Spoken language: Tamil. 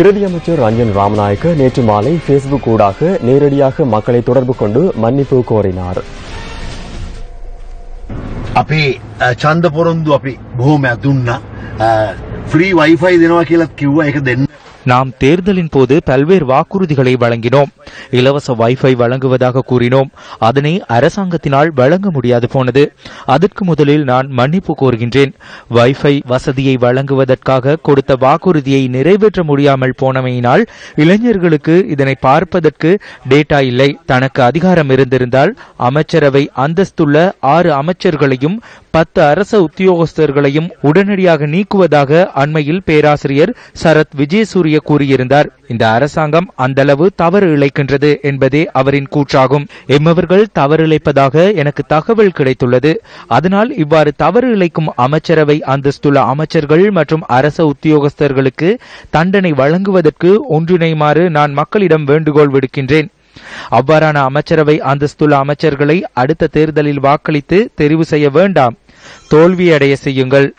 பிரதி அமைச்சர் ரஞ்சன் ராமநாயக்க நேற்று மாலை பேஸ்புக் ஊடாக நேரடியாக மக்களை தொடர்பு கொண்டு மன்னிப்பு கோரினார் අපේ අ, ඡන්ද පොරොන්දු අපි බොහොමයක් දුන්නා ෆ්‍රී වයිෆයි දෙනවා කියලත් කිව්වා ඒක දෙන්න நாம் தேர்தலின் போது பல்வேறு வாக்குறுதிகளை வழங்கினோம். இலவச வைஃபை வழங்குவதாக கூறினோம். அதனை அரசாங்கத்தினால் வழங்க முடியாது போனது. அதற்கு முதலில் நான் மன்னிப்பு கோருகின்றேன். வைஃபை வசதியை வழங்குவதற்காக கொடுத்த வாக்குறுதியை நிறைவேற்ற முடியாமல் போனமையினால் இளைஞர்களுக்கு இதனை பார்ப்பதற்கு டேட்டா இல்லை. தனக்கு அதிகாரம் இருந்திருந்தால் அமைச்சரவை அந்தஸ்துள்ள ஆறு அமைச்சர்களையும் பத்து அரச உத்தியோகஸ்தர்களையும் உடனடியாக நீக்குவதாக அண்மையில் பேராசிரியர் சரத் விஜயசூரிய கூறியிருந்தார். இந்த அரசாங்கம் அந்தளவு தவறு இழைக்கின்றது என்பதே அவரின் கூற்றாகும். எம்மவர்கள் தவறு இழைப்பதாக எனக்கு தகவல் கிடைத்துள்ளது. அதனால் இவ்வாறு தவறு இழைக்கும் அமைச்சரவை அந்தஸ்துள்ள அமைச்சர்கள் மற்றும் அரச உத்தியோகஸ்தர்களுக்கு தண்டனை வழங்குவதற்கு ஒன்றிணையுமாறு நான் மக்களிடம் வேண்டுகோள் விடுக்கின்றேன். அவ்வாறான அமைச்சரவை அந்தஸ்துள்ள அமைச்சர்களை அடுத்த தேர்தலில் வாக்களித்து தெரிவு செய்ய வேண்டாம். தோல்வியடைய செய்யுங்கள்.